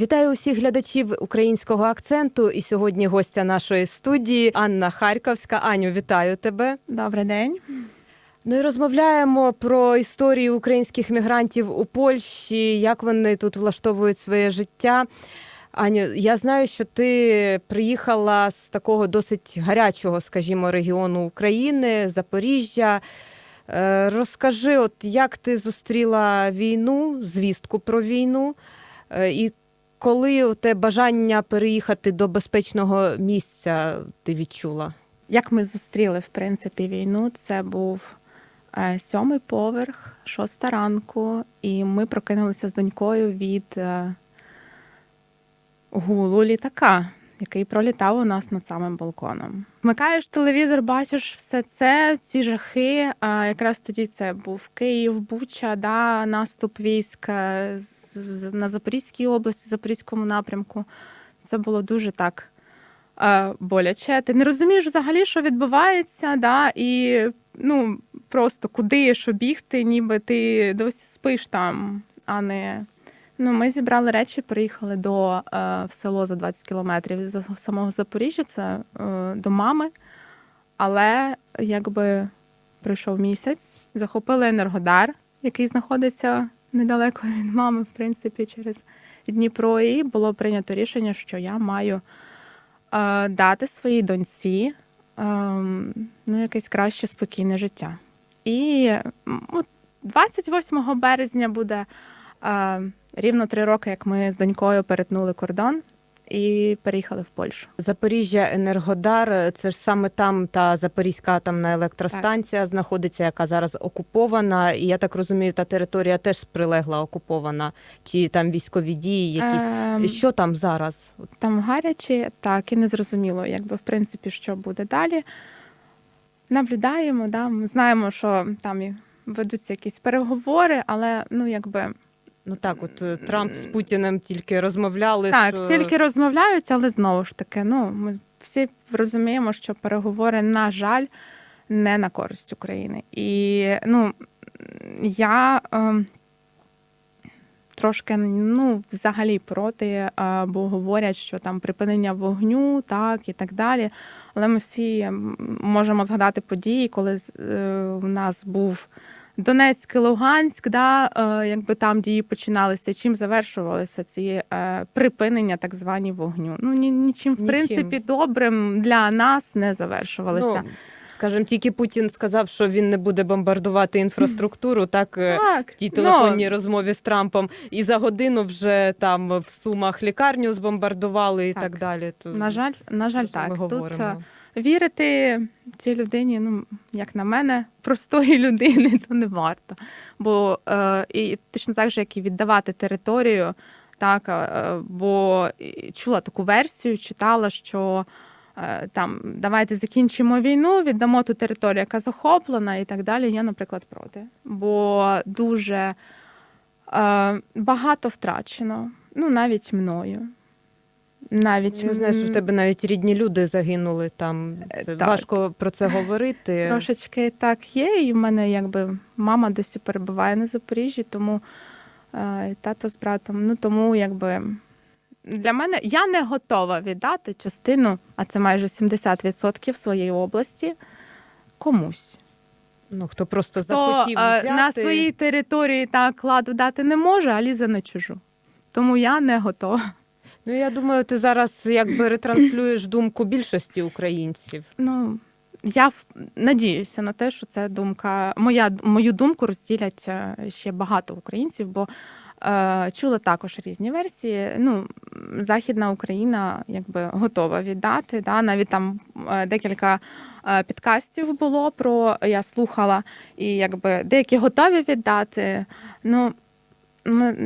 Вітаю усіх глядачів українського акценту. І сьогодні гостя нашої студії Анна Харківська. Аню, вітаю тебе. Добрий день. Ну і розмовляємо про історію українських мігрантів у Польщі, як вони тут влаштовують своє життя. Аню, я знаю, що ти приїхала з такого досить гарячого, скажімо, регіону України, Запоріжжя. Е, Розкажи, от як ти зустріла війну, звістку про війну, е, і коли у те бажання переїхати до безпечного місця ти відчула? Як ми зустріли в принципі війну? Це був е, сьомий поверх, шоста ранку, і ми прокинулися з донькою від е, гулу літака, який пролітав у нас над самим балконом. Вмикаєш телевізор, бачиш все це, ці жахи. А якраз тоді це був Київ, Буча, да, наступ військ е, на Запорізькій області, Запорізькому напрямку. Це було дуже так е, боляче. Ти не розумієш взагалі, що відбувається, да, і ну, просто куди, що бігти, ніби ти досі спиш там, а не. Ну, ми зібрали речі, приїхали до е, в село за 20 кілометрів за- самого Запоріжжя, це е, до мами. Але якби пройшов місяць, захопили Енергодар, який знаходиться недалеко від мами, в принципі, через Дніпро. І було прийнято рішення, що я маю е, дати своїй доньці е, ну, якесь краще спокійне життя. І от 28 березня буде рівно три роки, як ми з донькою перетнули кордон і переїхали в Польщу. Запоріжжя Енергодар це ж саме там та Запорізька атомна електростанція знаходиться, яка зараз окупована. І я так розумію, та територія теж прилегла окупована. Чи там військові дії, якісь Ем, що там зараз? Там гарячі, так, і не зрозуміло, якби в принципі, що буде далі. Наблюдаємо, да, ми знаємо, що там ведуться якісь переговори, але ну якби Ну так, от е, Трамп з Путіним тільки розмовляли. так, що... тільки розмовляють, але знову ж таки, ну ми всі розуміємо, що переговори, на жаль, не на користь України. І ну я ем, трошки ну, взагалі проти, е, бо говорять, що там припинення вогню, так і так далі. Але ми всі можемо згадати події, коли е, у нас був. Донецьк і Луганськ, да, е, якби там дії починалися, чим завершувалися ці е, припинення, так звані вогню. Ну ні, нічим, в Нічим. принципі, добрим для нас не завершувалися. Ну, скажімо, тільки Путін сказав, що він не буде бомбардувати інфраструктуру, так. е, так, в тій ну, телефонній розмові з Трампом, і за годину вже там в Сумах лікарню збомбардували і так, Так. далі. То на жаль, на жаль, так. ми говоримо. е, вірити цій людині, ну як на мене, простої людини, то не варто. Бо е, і точно так же, як і віддавати територію, так е, бо чула таку версію, читала, що. е, Там давайте закінчимо війну, віддамо ту територію, яка захоплена, і так далі. Я, наприклад, проти. Бо дуже е, багато втрачено, ну навіть мною. Навіть Я знаю, що в тебе навіть рідні люди загинули там. Е, Це так. важко про це говорити. Трошечки так є, і в мене якби мама досі перебуває на Запоріжжі, тому е, тато з братом. Ну тому якби для мене я не готова віддати частину, а це майже 70% своєї області комусь. Ну хто просто Хто захотів е, взяти. на своїй території так ладу дати не може, а лізе на чужу. Тому я не готова. Ну я думаю, ти зараз якби ретранслюєш думку більшості українців. Ну я надіюся на те, що це думка. Моя мою думку розділять е, ще багато українців, бо е, чула також різні версії. Ну, Західна Україна якби готова віддати. Да? Навіть там е, декілька е, підкастів було про я слухала, і якби деякі готові віддати. Ну,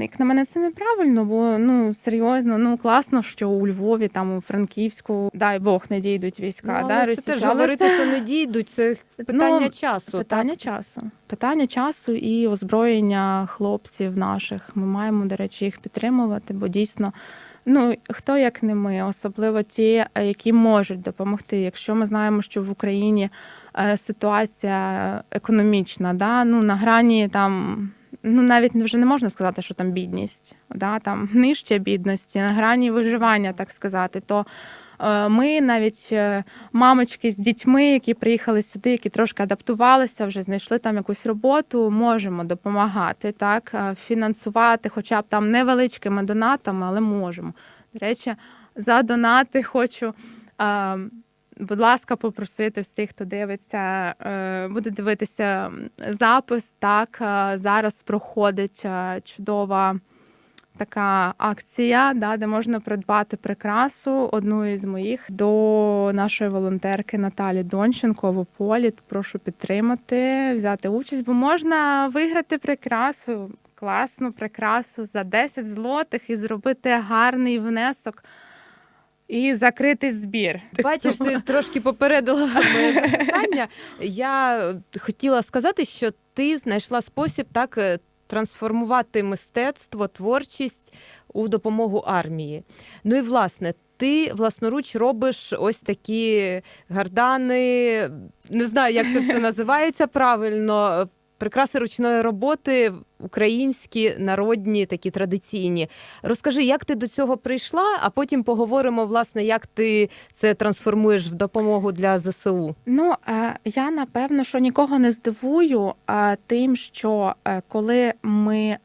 як на мене, це неправильно, бо ну серйозно, ну класно, що у Львові, там у Франківську, дай Бог, не дійдуть війська. ну, да, але це теж говорити, це що не дійдуть. Це питання Ну, часу. питання так? часу. Питання часу і озброєння хлопців наших. Ми маємо, до речі, їх підтримувати, бо дійсно. Ну, хто як не ми, особливо ті, які можуть допомогти. Якщо ми знаємо, що в Україні е, ситуація економічна, да, ну на грані там ну навіть вже не можна сказати, що там бідність, да, там нижче бідності, на грані виживання, так сказати. То е, ми навіть е, мамочки з дітьми, які приїхали сюди, які трошки адаптувалися, вже знайшли там якусь роботу, можемо допомагати, так, е, фінансувати, хоча б там невеличкими донатами, але можемо. До речі, за донати хочу. Будь ласка, попросити всіх, хто дивиться, е, буде дивитися запис. Так е, зараз проходить е, чудова така акція, да, де можна придбати прикрасу одну із моїх до нашої волонтерки Наталі Донченко в Ополі. Прошу підтримати, взяти участь, бо можна виграти прикрасу, класну прикрасу за 10 злотих і зробити гарний внесок. І закрити збір. Бачиш, ти трошки попередила моє запитання. Я хотіла сказати, що ти знайшла спосіб так е, трансформувати мистецтво, творчість у допомогу армії. Ну і власне. Ти власноруч робиш ось такі гардани, не знаю, як це все називається правильно. Прикраси ручної роботи, українські, народні, такі традиційні. Розкажи, як ти до цього прийшла, а потім поговоримо, власне, як ти це трансформуєш в допомогу для ЗСУ. Ну, е, я напевно, що нікого не здивую е, тим, що е, коли ми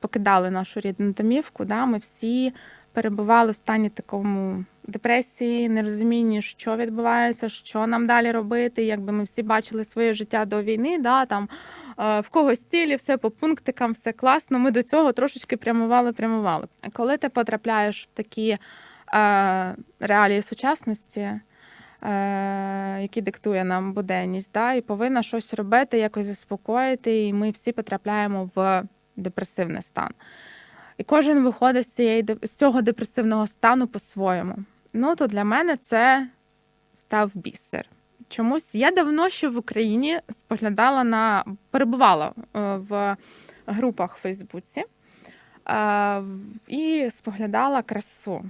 покидали нашу рідну домівку, да, ми всі перебували в стані такому депресії, нерозумінні, що відбувається, що нам далі робити. Якби ми всі бачили своє життя до війни, да, там е, в когось цілі, все по пунктикам, все класно. Ми до цього трошечки прямували, прямували. Коли ти потрапляєш в такі е, реалії сучасності, е, які диктує нам буденність, да, і повинна щось робити, якось заспокоїти, і ми всі потрапляємо в депресивний стан. І кожен виходить з, цієї, з цього депресивного стану по-своєму. Ну, то для мене це став бісер. Чомусь я давно ще в Україні споглядала на перебувала е, в групах в Фейсбуці е, і споглядала красу.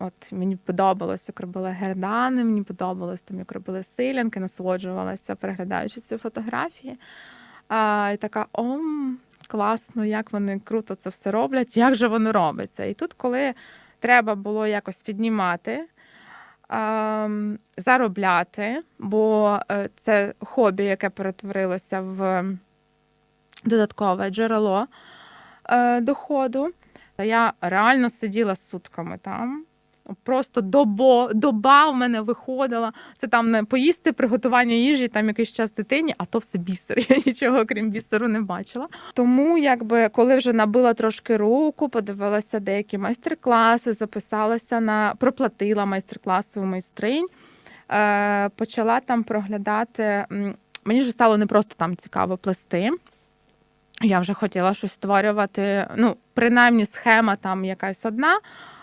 От мені подобалось, як робили гердани, мені подобалось там, як робили силянки, насолоджувалася, переглядаючи ці фотографії. А, і така ом, класно, як вони круто це все роблять, як же воно робиться. І тут, коли треба було якось піднімати, заробляти, бо е, це хобі, яке перетворилося в додаткове джерело е, доходу. Я реально сиділа сутками там. Просто добо, доба в мене виходила. Це там не поїсти, приготування їжі, там якийсь час дитині, а то все бісер. Я нічого крім бісеру не бачила. Тому, якби коли вже набила трошки руку, подивилася деякі майстер-класи, записалася на проплатила майстер-класи у майстринь, е, почала там проглядати. Мені вже стало не просто там цікаво плести. Я вже хотіла щось створювати. Ну, принаймні, схема там якась одна.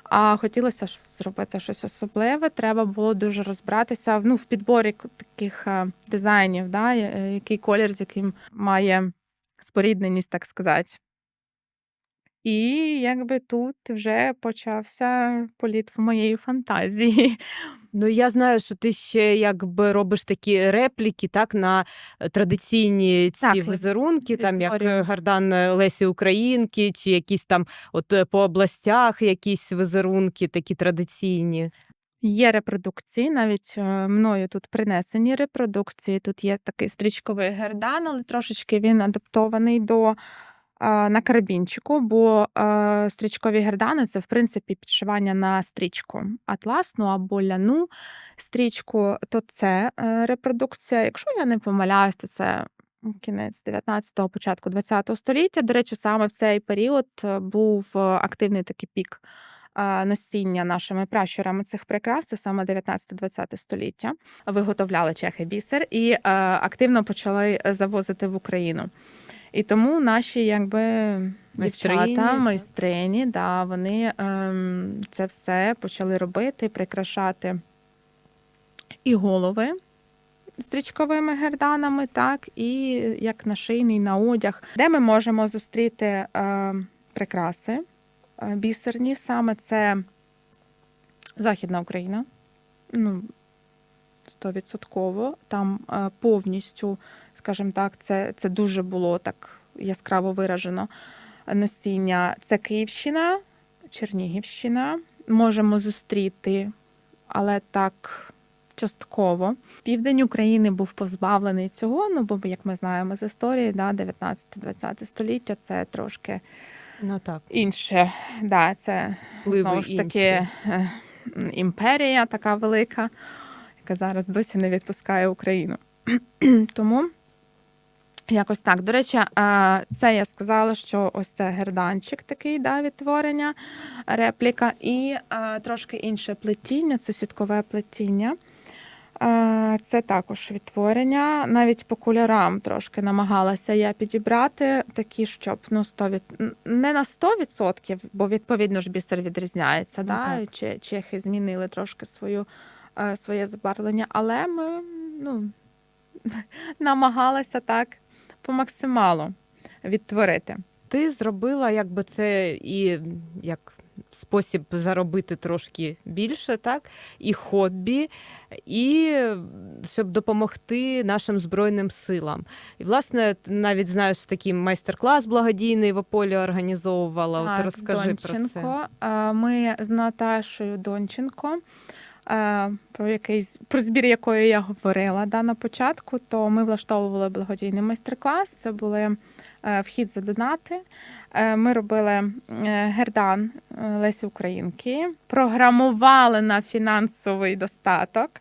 А хотілося ж зробити щось особливе. Треба було дуже розбиратися ну, в підборі таких е, дизайнів, да, е, який колір, з яким має спорідненість, так сказати. І якби тут вже почався політ в моєї фантазії. Ну я знаю, що ти ще якби робиш такі репліки, так на е, традиційні ці Так, візерунки, там як е, Гардан е, Лесі Українки, чи якісь там от по областях якісь візерунки, такі традиційні. Є репродукції, навіть мною тут принесені репродукції. Тут є такий стрічковий гердан, але трошечки він адаптований до на карабінчику, бо стрічкові гердани це в принципі підшивання на стрічку атласну або ляну стрічку, то це е, репродукція. Якщо я не помиляюсь, то це кінець 19-го, початку 20-го століття. До речі, саме в цей період е, був е, активний такий пік носіння нашими пращурами цих прикрас, це саме 19-20 століття. Виготовляли чехи бісер і активно почали завозити в Україну. І тому наші якби Майстрині, дівчата, майстрині, да, вони ем, це все почали робити, прикрашати і голови стрічковими герданами, так, і як нашийний на одяг, де ми можемо зустріти е, прикраси е, бісерні, саме це Західна Україна. Ну, стовідсотково. Там е, повністю, скажімо так, це, це дуже було так яскраво виражено носіння. Це Київщина, Чернігівщина. Можемо зустріти, але так частково. Південь України був позбавлений цього. Ну бо як ми знаємо з історії, да, 19-20 століття це трошки Ну так, інше. Да, це впливи знову ж таки інші. е, імперія така велика, яка зараз досі не відпускає Україну. Тому якось так. До речі, це я сказала, що ось це герданчик такий да, відтворення, репліка, і трошки інше плетіння, це сіткове плетіння. Це також відтворення. Навіть по кольорам трошки намагалася я підібрати такі, щоб ну 100 від... не на 100%, бо відповідно ж бісер відрізняється. Ну, да? так. Чи чехи змінили трошки свою, е, своє забарвлення, але ми ну, намагалися так по максималу відтворити. Ти зробила якби це і як спосіб заробити трошки більше, так? І хобі, і щоб допомогти нашим збройним силам. І власне навіть знаєш такий майстер-клас благодійний в Ополі організовувала. От Так, розкажи про це. Ми з Наташою Донченко, про якийсь про збір якої я говорила да, на початку, то ми влаштовували благодійний майстер-клас. Це були е, вхід за донати. Е, Ми робили е, гердан е, Лесі Українки, програмували на фінансовий достаток.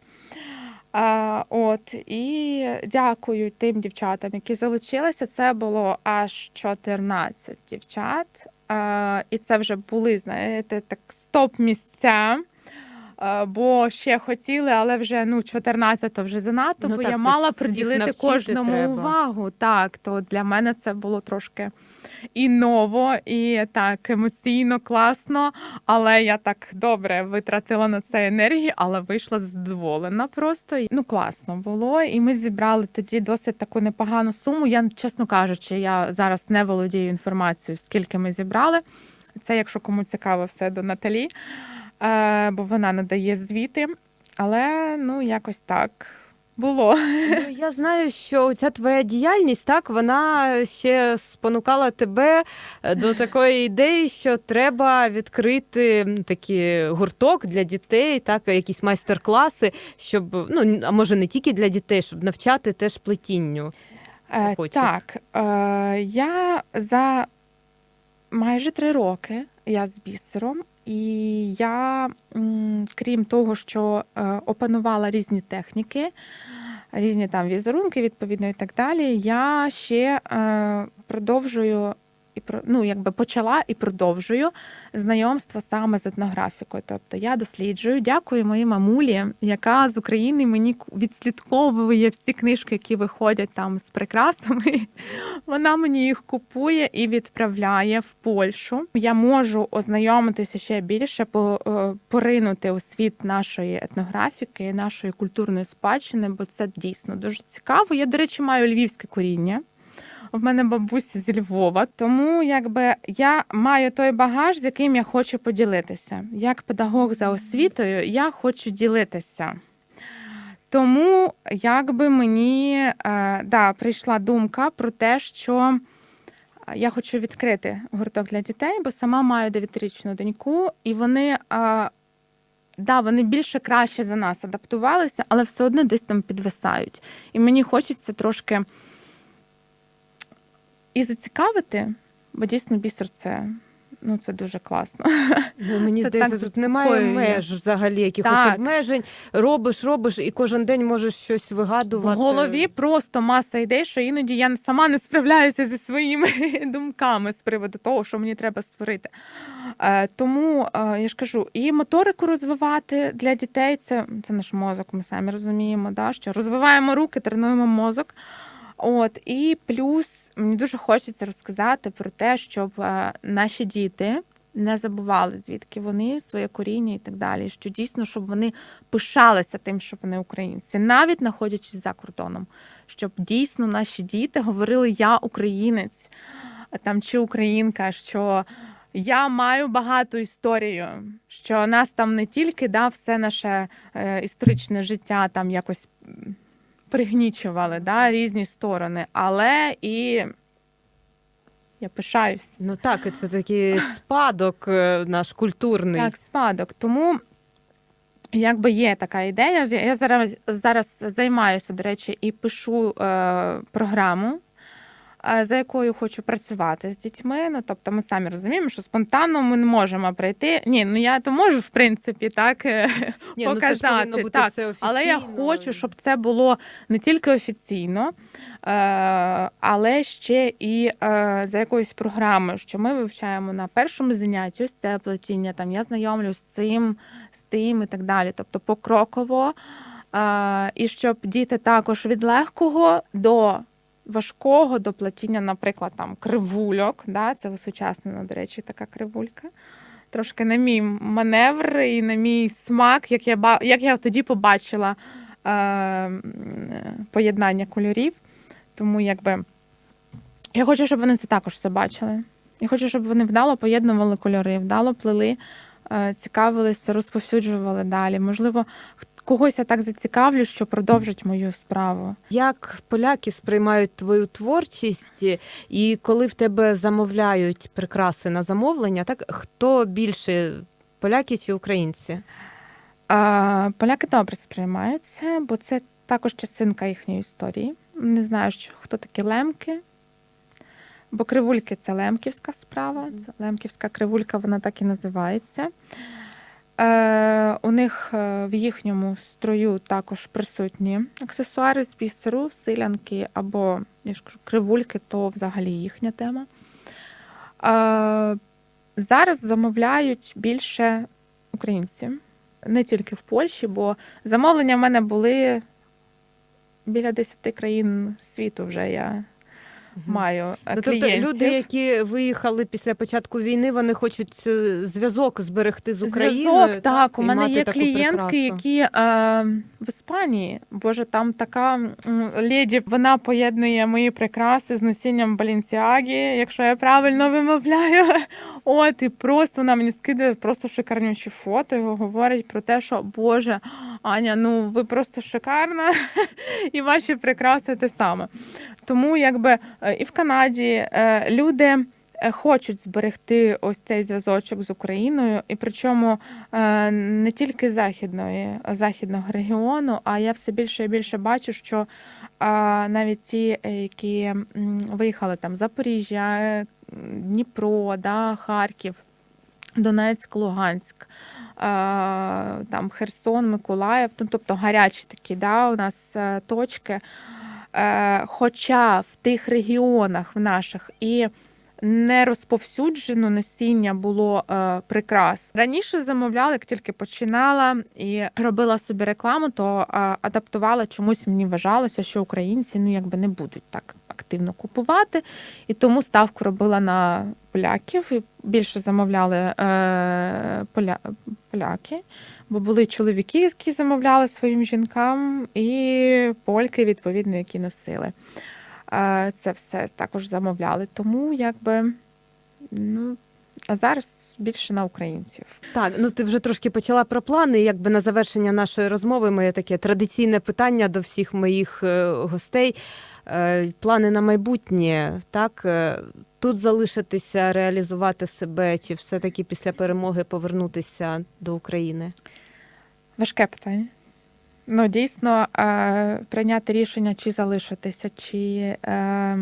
От і дякую тим дівчатам, які залучилися. Це було аж 14 дівчат. І це вже були, знаєте, так стоп місця. А, бо ще хотіли, але вже ну 14 то вже занадто, Ну бо так, я мала приділити кожному треба. увагу. Так, то для мене це було трошки і ново, і так емоційно, класно. Але я так добре витратила на це енергії, але вийшла задоволена просто. Ну, класно було. І ми зібрали тоді досить таку непогану суму. Я, чесно кажучи, я зараз не володію інформацією, скільки ми зібрали. Це, якщо кому цікаво, все до Наталі, е, бо вона надає звіти. Але ну, якось так було. Ну, я знаю, що ця твоя діяльність так вона ще спонукала тебе е, до такої ідеї, що треба відкрити такий гурток для дітей, так якісь майстер-класи, щоб ну а може не тільки для дітей, щоб навчати теж плетінню. Е, так, е, я за майже три роки я з бісером, і я, крім того, що е, опанувала різні техніки, різні там візерунки, відповідно, і так далі, я ще е, продовжую. І про- ну, якби почала і продовжую знайомство саме з етнографікою. Тобто я досліджую, дякую моїй мамулі, яка з України мені відслідковує всі книжки, які виходять там з прикрасами. Вона мені їх купує і відправляє в Польщу. Я можу ознайомитися ще більше, е, поринути у світ нашої етнографіки, нашої культурної спадщини, бо це дійсно дуже цікаво. Я, до речі, маю львівське коріння. В мене бабуся зі Львова, тому якби я маю той багаж, з яким я хочу поділитися. Як педагог за освітою, я хочу ділитися. Тому якби мені е, да, прийшла думка про те, що я хочу відкрити гурток для дітей, бо сама маю 9-річну доньку, і вони. Е, Да, вони більше краще за нас адаптувалися, але все одно десь там підвисають. І мені хочеться трошки і зацікавити, бо дійсно бісер це, ну, це дуже класно. Ну, мені Це здається, так тут немає меж взагалі якихось Так. обмежень. Робиш, робиш, і кожен день можеш щось вигадувати. В голові просто маса ідей, що іноді я сама не справляюся зі своїми думками з приводу того, що мені треба створити. Е, тому е, я ж кажу, і моторику розвивати для дітей це, це наш мозок, ми самі розуміємо, да, що розвиваємо руки, тренуємо мозок. От і плюс мені дуже хочеться розказати про те, щоб е, наші діти не забували, звідки вони своє коріння і так далі. Що дійсно, щоб вони пишалися тим, що вони українці, навіть знаходячись за кордоном, щоб дійсно наші діти говорили Я українець там чи українка, що я маю багату історію, що нас там не тільки да, все наше е, історичне життя там якось пригнічували да, різні сторони, але і Я пишаюсь. Ну так, і це такий спадок е, наш культурний. Так, спадок. Тому якби є така ідея. Я зараз, зараз займаюся, до речі, і пишу е, програму. За якою хочу працювати з дітьми. Ну тобто, ми самі розуміємо, що спонтанно ми не можемо прийти. Ні, ну я то можу в принципі так е, Ні, ну, це показати. бути так, все але я хочу, щоб це було не тільки офіційно, е, але ще і е, за якоюсь програмою, що ми вивчаємо на першому занятті ось це плетіння. Там я знайомлюсь з цим, з тим і так далі. Тобто покроково. І щоб діти також від легкого до важкого до плетіння, наприклад, там кривульок. Да? Це осучаснена, до речі, така кривулька. Трошки на мій маневр і на мій смак, як я як я тоді побачила е, поєднання кольорів. Тому якби я хочу, щоб вони це також все бачили. Я хочу, щоб вони вдало поєднували кольори, вдало плели, е, цікавилися, розповсюджували далі. Можливо, когось я так зацікавлю, що продовжить мою справу. Як поляки сприймають твою творчість, і коли в тебе замовляють прикраси на замовлення, так хто більше поляки чи українці? А, поляки добре сприймають це, бо це також частинка їхньої історії. Не знаю, що, хто такі лемки. Бо кривульки це лемківська справа. Це лемківська кривулька, вона так і називається. Е, у них е, в їхньому строю також присутні аксесуари з бісеру, силянки або, я ж кажу, кривульки, то взагалі їхня тема. Е, зараз замовляють більше українці не тільки в Польщі, бо замовлення в мене були біля 10 країн світу вже я маю е, Ну, тобто люди, які виїхали після початку війни, вони хочуть е, зв'язок зберегти з Україною. Зв'язок, так. У мене є клієнтки, прикрасу. які е, в Іспанії. Боже, там така леді, вона поєднує мої прикраси з носінням Балінсіагі, якщо я правильно вимовляю. От, і просто вона мені скидає просто шикарнючі фото і говорить про те, що Боже, Аня, ну ви просто шикарна, і ваші прикраси те саме. Тому якби і в Канаді е, люди е, хочуть зберегти ось цей зв'язочок з Україною, і причому е, не тільки західної, західного регіону, а я все більше і більше бачу, що навіть ті, е, які виїхали там Запоріжжя, е, Дніпро, да, Харків. Донецьк, Луганськ, е, там Херсон, Миколаїв, ну, тобто гарячі такі да, у нас е, точки. Е, Хоча в тих регіонах в наших і не розповсюджено носіння було е, прикрас. Раніше замовляла, як тільки починала і робила собі рекламу, то е, адаптувала чомусь мені вважалося, що українці ну якби не будуть так активно купувати. І тому ставку робила на поляків і більше замовляли е, поля, поляки. Бо були чоловіки, які замовляли своїм жінкам, і польки, відповідно, які носили. Це все також замовляли. Тому якби ну, а зараз більше на українців. Так, ну ти вже трошки почала про плани. Якби на завершення нашої розмови, моє таке традиційне питання до всіх моїх е, гостей. Е, Плани на майбутнє, так е, тут залишитися, реалізувати себе, чи все-таки після перемоги повернутися до України? Важке питання. Ну, дійсно, е, прийняти рішення, чи залишитися, чи е,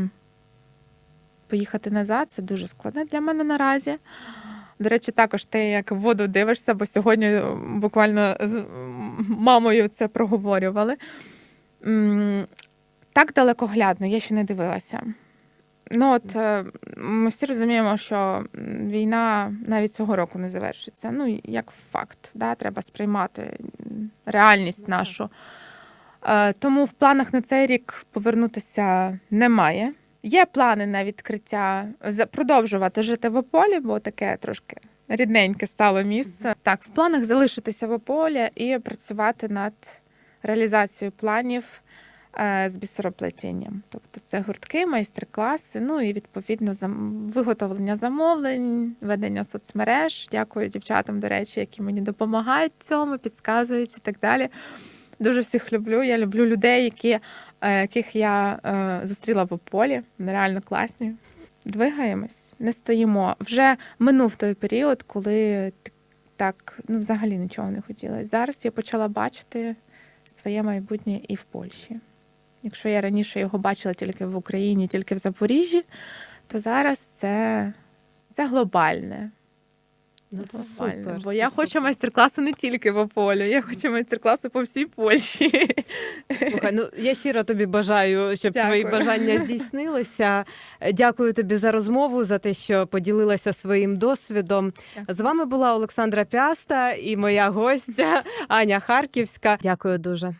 поїхати назад, це дуже складне для мене наразі. До речі, також ти як в воду дивишся, бо сьогодні буквально з мамою це проговорювали. Так далекоглядно, я ще не дивилася. Ну, от е, ми всі розуміємо, що війна навіть цього року не завершиться. Ну, як факт, да, треба сприймати реальність Ну, нашу. Е, Тому в планах на цей рік повернутися немає. Є плани на відкриття, продовжувати жити в Ополі, бо таке трошки рідненьке стало місце. Так, в планах залишитися в Ополі і працювати над реалізацією планів з бісероплетінням. Тобто це гуртки, майстер-класи, ну і відповідно виготовлення замовлень, ведення соцмереж. Дякую дівчатам, до речі, які мені допомагають цьому, підказують і так далі. Дуже всіх люблю. Я люблю людей, які, е, яких я е, зустріла в Ополі. Вони реально класні. двигаємось, не стоїмо. Вже минув той період, коли так ну, взагалі нічого не хотілося. Зараз я почала бачити своє майбутнє і в Польщі. Якщо я раніше його бачила тільки в Україні, тільки в Запоріжжі, то зараз це, це глобальне. Ну, це глобальне. супер. Бо це я хочу супер. майстер-класи не тільки по полю, я хочу майстер-класи по всій Польщі. Слухай, ну я щиро тобі бажаю, щоб твої бажання здійснилися. Дякую тобі за розмову, за те, що поділилася своїм досвідом. Дякую. З вами була Олександра Пяста і моя гостя Аня Харківська. Дякую дуже.